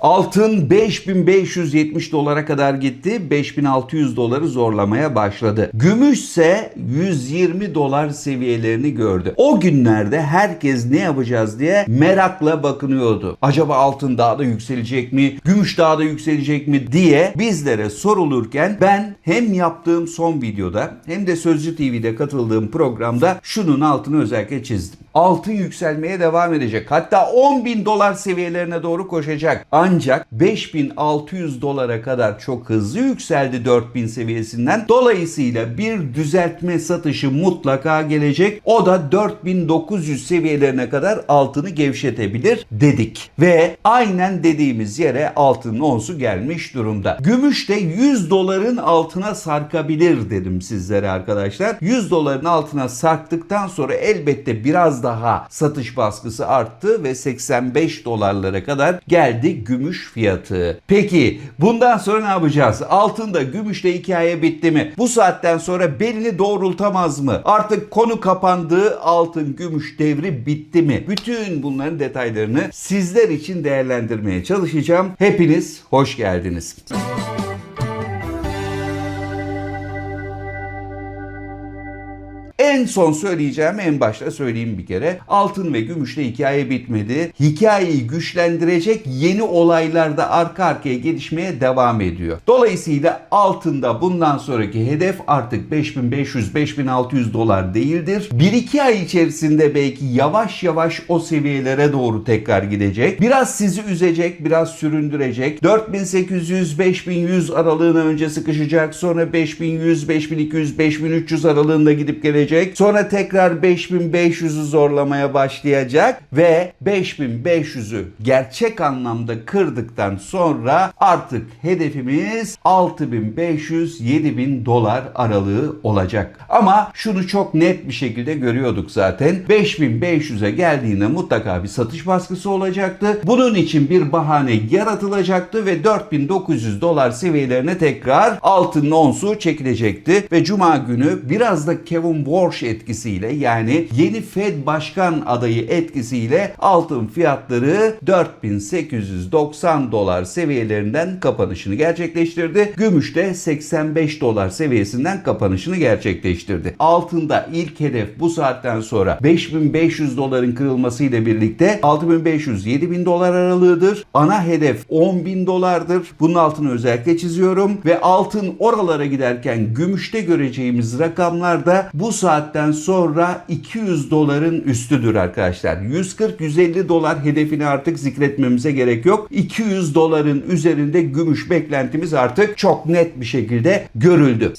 Altın 5570 dolara kadar gitti. 5600 doları zorlamaya başladı. Gümüş ise 120 dolar seviyelerini gördü. O günlerde herkes ne yapacağız diye merakla bakınıyordu. Acaba altın daha da yükselecek mi? Gümüş daha da yükselecek mi diye bizlere sorulurken ben hem yaptığım son videoda hem de Sözcü TV'de katıldığım programda şunun altını özellikle çizdim. Altın yükselmeye devam edecek. Hatta 10 bin dolar seviyelerine doğru koşacak. Ancak 5600 dolara kadar çok hızlı yükseldi 4000 seviyesinden. Dolayısıyla bir düzeltme satışı mutlaka gelecek. O da 4900 seviyelerine kadar altını gevşetebilir dedik. Ve aynen dediğimiz yere altının onsu gelmiş durumda. Gümüş de 100 doların altına sarkabilir dedim sizlere arkadaşlar. 100 doların altına sarktıktan sonra elbette biraz daha satış baskısı arttı ve 85 dolarlara kadar geldi gümüş fiyatı. Peki bundan sonra ne yapacağız? Altında gümüşte hikaye bitti mi? Bu saatten sonra belini doğrultamaz mı? Artık konu kapandı altın gümüş devri bitti mi? Bütün bunların detaylarını sizler için değerlendirmeye çalışacağım. Hepiniz hoş geldiniz. En son söyleyeceğim en başta söyleyeyim bir kere. Altın ve gümüşle hikaye bitmedi. Hikayeyi güçlendirecek yeni olaylar da arka arkaya gelişmeye devam ediyor. Dolayısıyla altında bundan sonraki hedef artık 5500-5600 dolar değildir. 1-2 ay içerisinde belki yavaş yavaş o seviyelere doğru tekrar gidecek. Biraz sizi üzecek, biraz süründürecek. 4800-5100 aralığına önce sıkışacak. Sonra 5100, 5200, 5300 aralığında gidip gelecek. Sonra tekrar 5500'ü zorlamaya başlayacak ve 5500'ü gerçek anlamda kırdıktan sonra artık hedefimiz 6500-7000 dolar aralığı olacak. Ama şunu çok net bir şekilde görüyorduk zaten. 5500'e geldiğinde mutlaka bir satış baskısı olacaktı. Bunun için bir bahane yaratılacaktı ve 4900 dolar seviyelerine tekrar altın onsu çekilecekti ve cuma günü biraz da Kevin Walsh etkisiyle yani yeni Fed başkan adayı etkisiyle altın fiyatları 4890 dolar seviyelerinden kapanışını gerçekleştirdi. Gümüş de 85 dolar seviyesinden kapanışını gerçekleştirdi. Altında ilk hedef bu saatten sonra 5500 doların kırılmasıyla birlikte 6500-7000 dolar aralığıdır. Ana hedef 10.000 dolardır. Bunun altını özellikle çiziyorum ve altın oralara giderken gümüşte göreceğimiz rakamlar da bu saatten sonra 200 doların üstüdür arkadaşlar. 140-150 dolar hedefini artık zikretmemize gerek yok. 200 doların üzerinde gümüş beklentimiz artık çok net bir şekilde görüldü.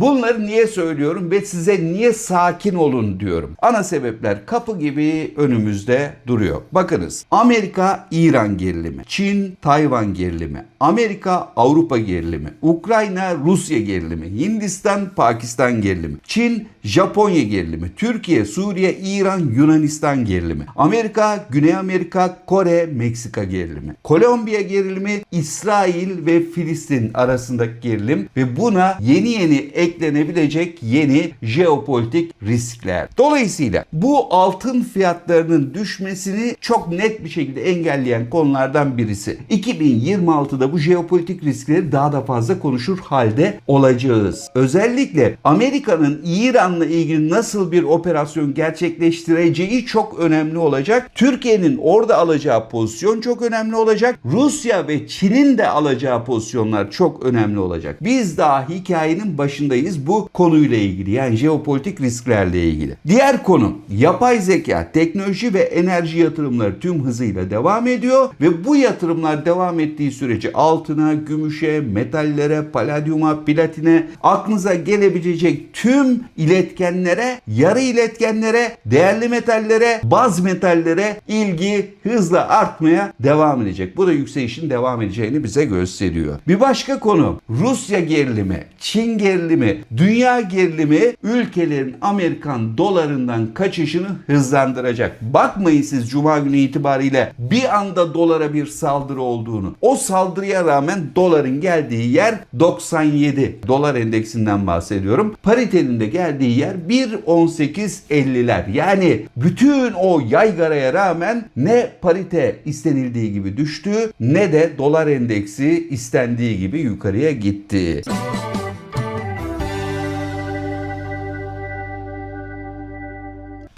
Bunları niye söylüyorum ve size niye sakin olun diyorum. Ana sebepler kapı gibi önümüzde duruyor. Bakınız Amerika İran gerilimi, Çin Tayvan gerilimi, Amerika Avrupa gerilimi, Ukrayna Rusya gerilimi, Hindistan Pakistan gerilimi, Çin Japonya gerilimi, Türkiye Suriye İran Yunanistan gerilimi, Amerika Güney Amerika Kore Meksika gerilimi, Kolombiya gerilimi, İsrail ve Filistin arasındaki gerilim ve buna yeni yeni eklenebilecek yeni jeopolitik riskler. Dolayısıyla bu altın fiyatlarının düşmesini çok net bir şekilde engelleyen konulardan birisi. 2026'da bu jeopolitik riskleri daha da fazla konuşur halde olacağız. Özellikle Amerika'nın İran'la ilgili nasıl bir operasyon gerçekleştireceği çok önemli olacak. Türkiye'nin orada alacağı pozisyon çok önemli olacak. Rusya ve Çin'in de alacağı pozisyonlar çok önemli olacak. Biz daha hikayenin başındayız bu konuyla ilgili yani jeopolitik risklerle ilgili. Diğer konu yapay zeka, teknoloji ve enerji yatırımları tüm hızıyla devam ediyor ve bu yatırımlar devam ettiği sürece altına, gümüşe, metallere, paladyuma, platine aklınıza gelebilecek tüm iletkenlere, yarı iletkenlere, değerli metallere, baz metallere ilgi hızla artmaya devam edecek. Bu da yükselişin devam edeceğini bize gösteriyor. Bir başka konu Rusya gerilimi, Çin gerilimi, dünya gerilimi ülkelerin Amerikan dolarından kaçışını hızlandıracak. Bakmayın siz cuma günü itibariyle bir anda dolara bir saldırı olduğunu. O saldırıya rağmen doların geldiği yer 97. Dolar endeksinden bahsediyorum. Paritenin de geldiği gittiği yer 1.18.50'ler. Yani bütün o yaygaraya rağmen ne parite istenildiği gibi düştü ne de dolar endeksi istendiği gibi yukarıya gitti.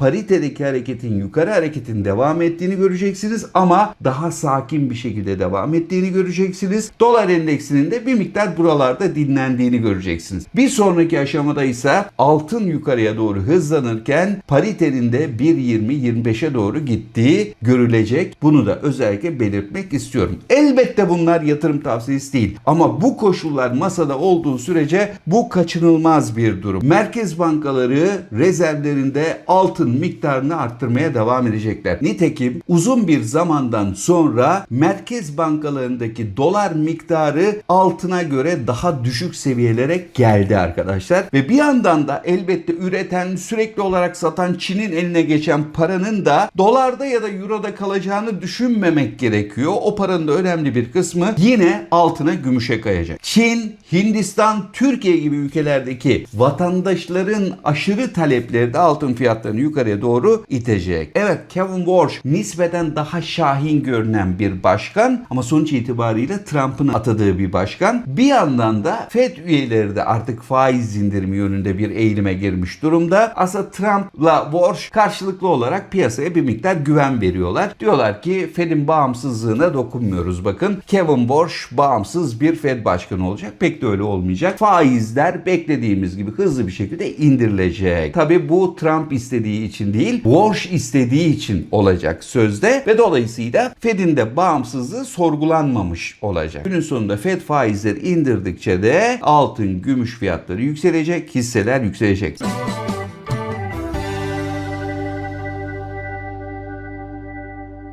Paritedeki hareketin yukarı hareketin devam ettiğini göreceksiniz ama daha sakin bir şekilde devam ettiğini göreceksiniz. Dolar endeksinin de bir miktar buralarda dinlendiğini göreceksiniz. Bir sonraki aşamada ise altın yukarıya doğru hızlanırken paritenin de 1.20-25'e doğru gittiği görülecek. Bunu da özellikle belirtmek istiyorum. Elbette bunlar yatırım tavsiyesi değil ama bu koşullar masada olduğu sürece bu kaçınılmaz bir durum. Merkez bankaları rezervlerinde altın miktarını arttırmaya devam edecekler. Nitekim uzun bir zamandan sonra merkez bankalarındaki dolar miktarı altına göre daha düşük seviyelere geldi arkadaşlar. Ve bir yandan da elbette üreten sürekli olarak satan Çin'in eline geçen paranın da dolarda ya da euroda kalacağını düşünmemek gerekiyor. O paranın da önemli bir kısmı yine altına gümüşe kayacak. Çin, Hindistan, Türkiye gibi ülkelerdeki vatandaşların aşırı talepleri de altın fiyatlarını yukarıya doğru itecek. Evet Kevin Walsh nispeten daha şahin görünen bir başkan ama sonuç itibariyle Trump'ın atadığı bir başkan. Bir yandan da Fed üyeleri de artık faiz indirimi yönünde bir eğilime girmiş durumda. Aslında Trump'la Walsh karşılıklı olarak piyasaya bir miktar güven veriyorlar. Diyorlar ki Fed'in bağımsızlığına dokunmuyoruz bakın. Kevin Walsh bağımsız bir Fed başkanı olacak. Pek de öyle olmayacak. Faizler beklediğimiz gibi hızlı bir şekilde indirilecek. Tabi bu Trump istediği için değil, Walsh istediği için olacak sözde ve dolayısıyla Fed'in de bağımsızlığı sorgulanmamış olacak. Günün sonunda Fed faizleri indirdikçe de altın, gümüş fiyatları yükselecek, hisseler yükselecek.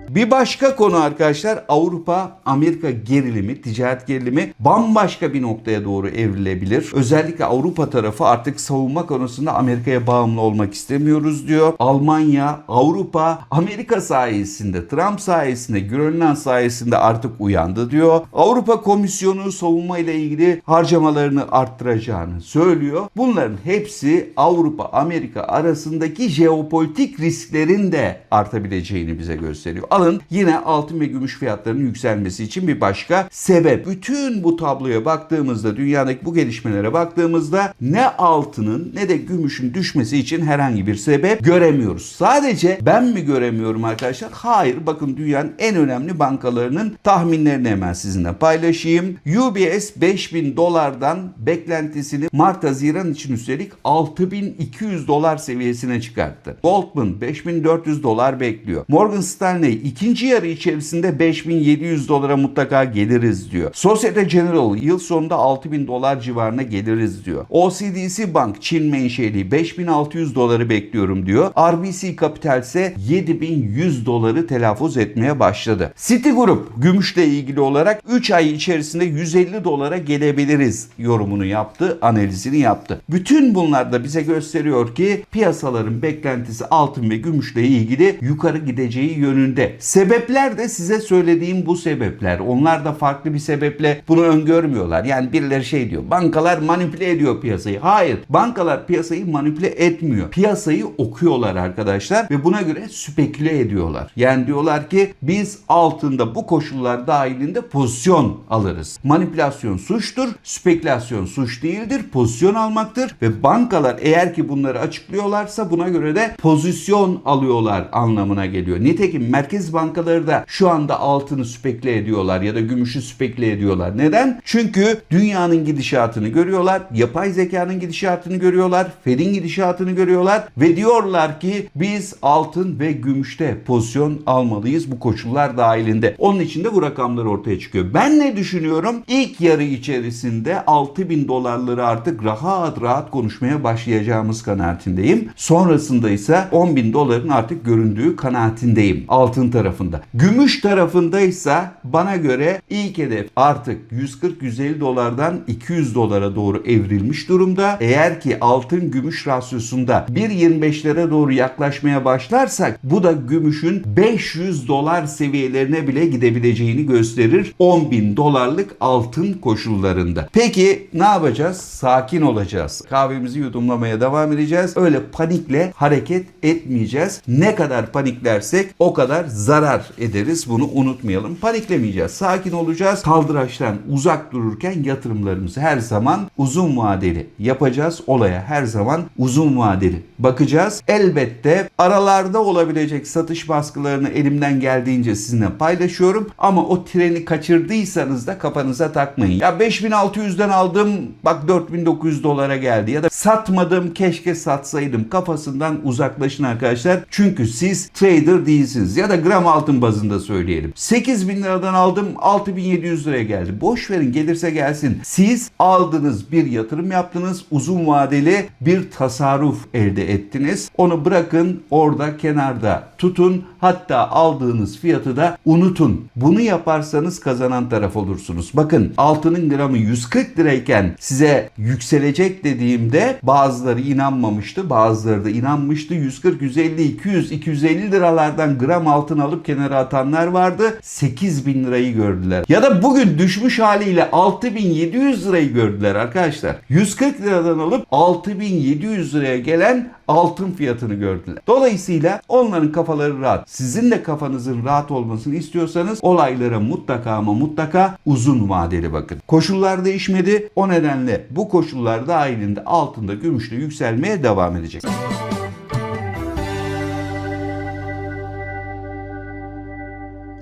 Bir başka konu arkadaşlar Avrupa Amerika gerilimi, ticaret gerilimi bambaşka bir noktaya doğru evrilebilir. Özellikle Avrupa tarafı artık savunma konusunda Amerika'ya bağımlı olmak istemiyoruz diyor. Almanya, Avrupa, Amerika sayesinde, Trump sayesinde, Grönland sayesinde artık uyandı diyor. Avrupa Komisyonu savunma ile ilgili harcamalarını arttıracağını söylüyor. Bunların hepsi Avrupa Amerika arasındaki jeopolitik risklerin de artabileceğini bize gösteriyor. Alın yine altın ve gümüş fiyatlarının yükselmesi için bir başka sebep. Bütün bu tabloya baktığımızda, dünyadaki bu gelişmelere baktığımızda ne altının ne de gümüşün düşmesi için herhangi bir sebep göremiyoruz. Sadece ben mi göremiyorum arkadaşlar? Hayır. Bakın dünyanın en önemli bankalarının tahminlerini hemen sizinle paylaşayım. UBS 5000 dolardan beklentisini Mart-Haziran için üstelik 6200 dolar seviyesine çıkarttı. Goldman 5400 dolar bekliyor. Morgan Stanley ikinci yarı içerisinde 5700 dolara mutlaka geliriz diyor. Societe General yıl sonunda 6000 dolar civarına geliriz diyor. OCDC Bank Çin menşeli 5600 doları bekliyorum diyor. RBC Capital ise 7100 doları telaffuz etmeye başladı. Citigroup gümüşle ilgili olarak 3 ay içerisinde 150 dolara gelebiliriz yorumunu yaptı, analizini yaptı. Bütün bunlar da bize gösteriyor ki piyasaların beklentisi altın ve gümüşle ilgili yukarı gideceği yönünde. Sebepler de size söylediğim bu sebepler. Onlar da farklı bir sebeple bunu öngörmüyorlar. Yani birileri şey diyor. Bankalar manipüle ediyor piyasayı. Hayır. Bankalar piyasayı manipüle etmiyor. Piyasayı okuyorlar arkadaşlar ve buna göre speküle ediyorlar. Yani diyorlar ki biz altında bu koşullar dahilinde pozisyon alırız. Manipülasyon suçtur. Spekülasyon suç değildir. Pozisyon almaktır ve bankalar eğer ki bunları açıklıyorlarsa buna göre de pozisyon alıyorlar anlamına geliyor. Nitekim merkez bankaları da şu anda altını speküle ediyorlar ya da gümüşü speküle ediyorlar. Neden? Çünkü dünyanın gidişatını görüyorlar. Yapay zekanın gidişatını görüyorlar. Fed'in gidişatını görüyorlar ve diyorlar ki biz altın ve gümüşte pozisyon almalıyız bu koşullar dahilinde. Onun için de bu rakamlar ortaya çıkıyor. Ben ne düşünüyorum? İlk yarı içerisinde 6000 dolarları artık rahat rahat konuşmaya başlayacağımız kanaatindeyim. Sonrasında ise 10 bin doların artık göründüğü kanaatindeyim. Altın tarafında. Gümüş tarafındaysa bana göre ilk hedef artık 140-150 dolardan 200 dolara doğru evrilmiş durumda. Eğer ki altın gümüş rasyosunda 1.25'lere doğru yaklaşmaya başlarsak bu da gümüşün 500 dolar seviyelerine bile gidebileceğini gösterir 10 bin dolarlık altın koşullarında. Peki ne yapacağız? Sakin olacağız. Kahvemizi yudumlamaya devam edeceğiz. Öyle panikle hareket etmeyeceğiz. Ne kadar paniklersek o kadar zarar ederiz. Bunu unutmayalım. Paniklemeyeceğiz. Sakin olacağız. Kaldıraçtan uzak dururken yatırımlarımızı her zaman uzun vadeli yapacağız. Olaya her zaman uzun vadeli bakacağız. Elbette aralarda olabilecek satış baskılarını elimden geldiğince sizinle paylaşıyorum. Ama o treni kaçırdıysanız da kafanıza takmayın. Ya 5600'den aldım bak 4900 dolara geldi ya da satmadım keşke satsaydım kafasından uzaklaşın arkadaşlar. Çünkü siz trader değilsiniz ya da gram altın bazında söyleyelim. 8000 liradan aldım 6700 liraya geldi. Boş verin gelirse gelsin. Siz aldınız bir yatırım yaptınız uzun vadeli bir tasarruf elde ettiniz. Onu bırakın orada kenarda tutun hatta aldığınız fiyatı da unutun. Bunu yaparsanız kazanan taraf olursunuz. Bakın altının gramı 140 lirayken size yükselecek dediğimde bazıları inanmamıştı bazıları da inanmıştı. 140, 150, 200, 250 liralardan gram altın alıp kenara atanlar vardı. 8 bin lirayı gördüler. Ya da bugün düşmüş haliyle 6700 lirayı gördüler arkadaşlar. 140 liradan alıp 6700 liraya gelen altın fiyatını gördüler. Dolayısıyla onların kafaları rahat. Sizin de kafanızın rahat olmasını istiyorsanız olaylara mutlaka ama mutlaka uzun vadeli bakın. Koşullar değişmedi. O nedenle bu koşullar dahilinde altında gümüşte yükselmeye devam edecek.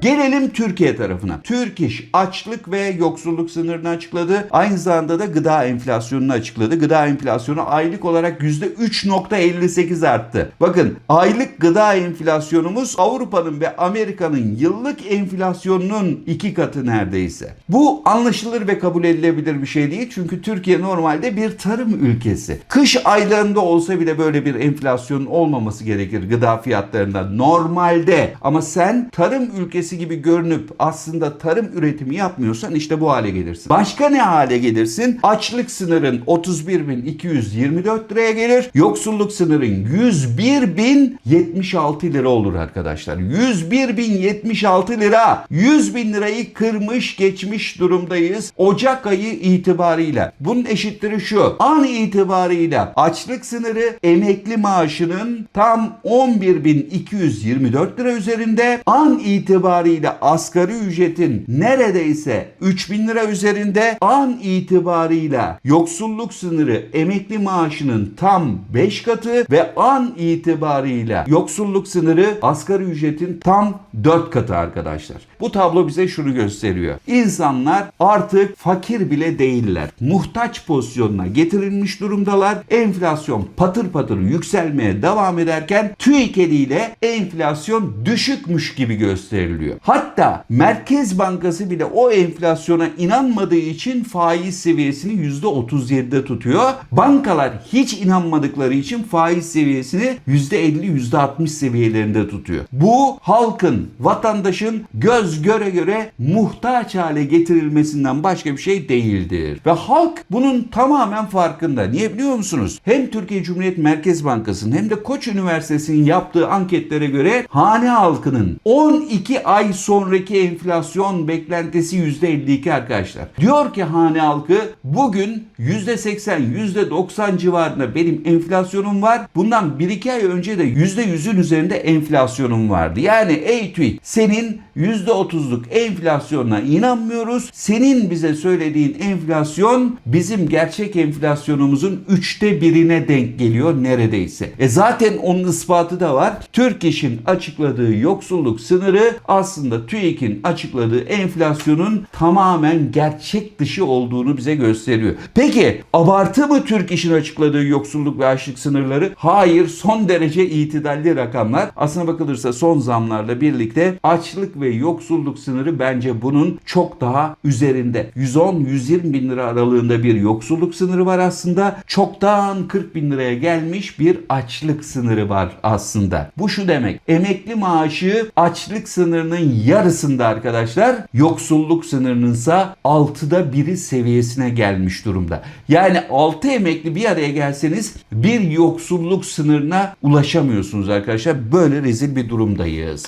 Gelelim Türkiye tarafına. Türk İş açlık ve yoksulluk sınırını açıkladı. Aynı zamanda da gıda enflasyonunu açıkladı. Gıda enflasyonu aylık olarak %3.58 arttı. Bakın aylık gıda enflasyonumuz Avrupa'nın ve Amerika'nın yıllık enflasyonunun iki katı neredeyse. Bu anlaşılır ve kabul edilebilir bir şey değil. Çünkü Türkiye normalde bir tarım ülkesi. Kış aylarında olsa bile böyle bir enflasyon olmaması gerekir gıda fiyatlarında normalde. Ama sen tarım ülkesi gibi görünüp aslında tarım üretimi yapmıyorsan işte bu hale gelirsin. Başka ne hale gelirsin? Açlık sınırın 31.224 liraya gelir. Yoksulluk sınırın 101.076 lira olur arkadaşlar. 101.076 lira. 100 bin lirayı kırmış geçmiş durumdayız. Ocak ayı itibarıyla. Bunun eşitleri şu. An itibarıyla açlık sınırı emekli maaşının tam 11.224 lira üzerinde. An itibarıyla asgari ücretin neredeyse 3000 lira üzerinde an itibarıyla yoksulluk sınırı emekli maaşının tam 5 katı ve an itibarıyla yoksulluk sınırı asgari ücretin tam 4 katı arkadaşlar. Bu tablo bize şunu gösteriyor. İnsanlar artık fakir bile değiller. Muhtaç pozisyonuna getirilmiş durumdalar. Enflasyon patır patır yükselmeye devam ederken TÜİK eliyle enflasyon düşükmüş gibi gösteriliyor. Hatta Merkez Bankası bile o enflasyona inanmadığı için faiz seviyesini %37'de tutuyor. Bankalar hiç inanmadıkları için faiz seviyesini %50-%60 seviyelerinde tutuyor. Bu halkın, vatandaşın göz göre göre muhtaç hale getirilmesinden başka bir şey değildir. Ve halk bunun tamamen farkında. Niye biliyor musunuz? Hem Türkiye Cumhuriyet Merkez Bankası'nın hem de Koç Üniversitesi'nin yaptığı anketlere göre hane halkının 12 ay sonraki enflasyon beklentisi %52 arkadaşlar. Diyor ki hane halkı bugün %80, %90 civarında benim enflasyonum var. Bundan 1-2 ay önce de %100'ün üzerinde enflasyonum vardı. Yani ey TÜİK senin %30'luk enflasyonuna inanmıyoruz. Senin bize söylediğin enflasyon bizim gerçek enflasyonumuzun üçte birine denk geliyor neredeyse. E zaten onun ispatı da var. Türk İş'in açıkladığı yoksulluk sınırı az aslında TÜİK'in açıkladığı enflasyonun tamamen gerçek dışı olduğunu bize gösteriyor. Peki abartı mı Türk İş'in açıkladığı yoksulluk ve açlık sınırları? Hayır son derece itidalli rakamlar. Aslına bakılırsa son zamlarla birlikte açlık ve yoksulluk sınırı bence bunun çok daha üzerinde. 110-120 bin lira aralığında bir yoksulluk sınırı var aslında. Çoktan 40 bin liraya gelmiş bir açlık sınırı var aslında. Bu şu demek. Emekli maaşı açlık sınırının yarısında arkadaşlar. Yoksulluk sınırının ise 6'da biri seviyesine gelmiş durumda. Yani 6 emekli bir araya gelseniz bir yoksulluk sınırına ulaşamıyorsunuz arkadaşlar. Böyle rezil bir durumdayız.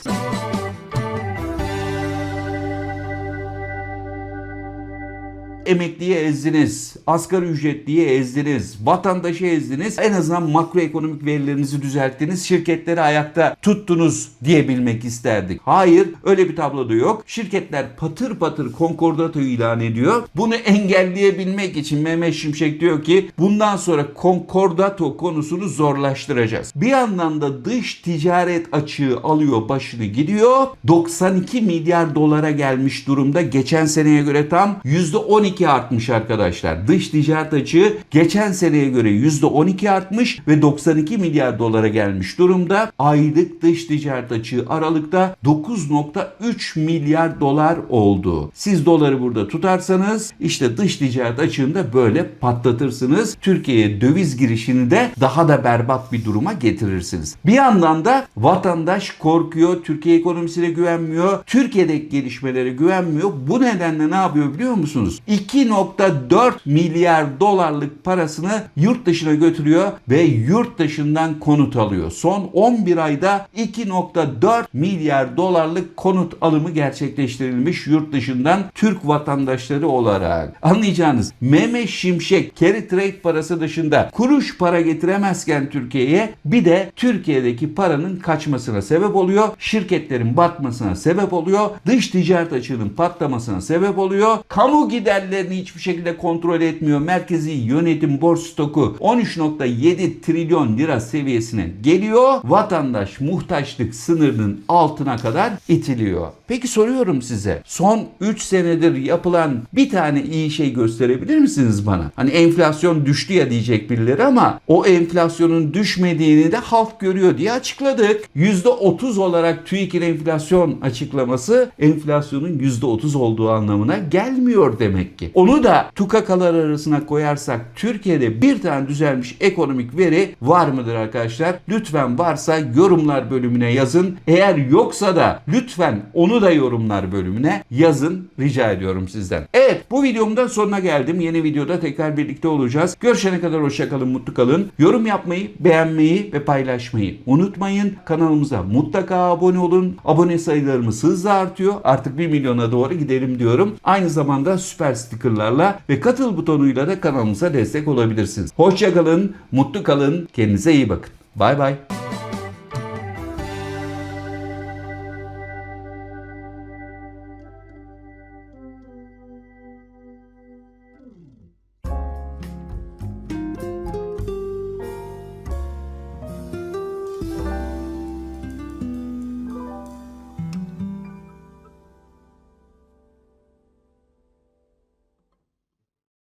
Emekliye ezdiniz, asgari ücretliye ezdiniz, vatandaşı ezdiniz. En azından makroekonomik verilerinizi düzelttiniz, şirketleri ayakta tuttunuz diyebilmek isterdik. Hayır, öyle bir tabloda yok. Şirketler patır patır konkordato ilan ediyor. Bunu engelleyebilmek için Mehmet Şimşek diyor ki bundan sonra konkordato konusunu zorlaştıracağız. Bir yandan da dış ticaret açığı alıyor başını gidiyor. 92 milyar dolara gelmiş durumda. Geçen seneye göre tam %12 artmış arkadaşlar. Dış ticaret açığı geçen seneye göre %12 artmış ve 92 milyar dolara gelmiş durumda. Aylık dış ticaret açığı Aralık'ta 9.3 milyar dolar oldu. Siz doları burada tutarsanız işte dış ticaret açığında böyle patlatırsınız. Türkiye'ye döviz girişini de daha da berbat bir duruma getirirsiniz. Bir yandan da vatandaş korkuyor, Türkiye ekonomisine güvenmiyor, Türkiye'deki gelişmelere güvenmiyor. Bu nedenle ne yapıyor biliyor musunuz? 2.4 milyar dolarlık parasını yurt dışına götürüyor ve yurt dışından konut alıyor. Son 11 ayda 2.4 milyar dolarlık konut alımı gerçekleştirilmiş yurt dışından Türk vatandaşları olarak. Anlayacağınız Mehmet Şimşek carry trade parası dışında kuruş para getiremezken Türkiye'ye bir de Türkiye'deki paranın kaçmasına sebep oluyor. Şirketlerin batmasına sebep oluyor. Dış ticaret açığının patlamasına sebep oluyor. Kamu giderlerini hiçbir şekilde kontrol etmiyor. Merkezi yönetim borç stoku 13.7 trilyon lira seviyesine geliyor. Vatandaş muhtaçlık sınırının altına kadar itiliyor. Peki soruyorum size. Son 3 senedir yapılan bir tane iyi şey gösterebilir misiniz bana? Hani enflasyon düştü ya diyecek birileri ama o enflasyonun düşmediğini de halk görüyor diye açıkladık. %30 olarak TÜİK'in enflasyon açıklaması enflasyonun %30 olduğu anlamına gelmiyor demek ki. Onu da tukakalar arasına koyarsak Türkiye'de bir tane düzelmiş ekonomik veri var mıdır arkadaşlar? Lütfen varsa yorumlar bölümüne yazın. Eğer yoksa da lütfen onu da yorumlar bölümüne yazın rica ediyorum sizden. Evet bu videomun da sonuna geldim. Yeni videoda tekrar birlikte olacağız. Görüşene kadar hoşçakalın, mutlu kalın. Yorum yapmayı, beğenmeyi ve paylaşmayı unutmayın. Kanalımıza mutlaka abone olun. Abone sayılarımız hızla artıyor. Artık 1 milyona doğru gidelim diyorum. Aynı zamanda süper stickerlarla ve katıl butonuyla da kanalımıza destek olabilirsiniz. Hoşçakalın, mutlu kalın, kendinize iyi bakın. Bay bay.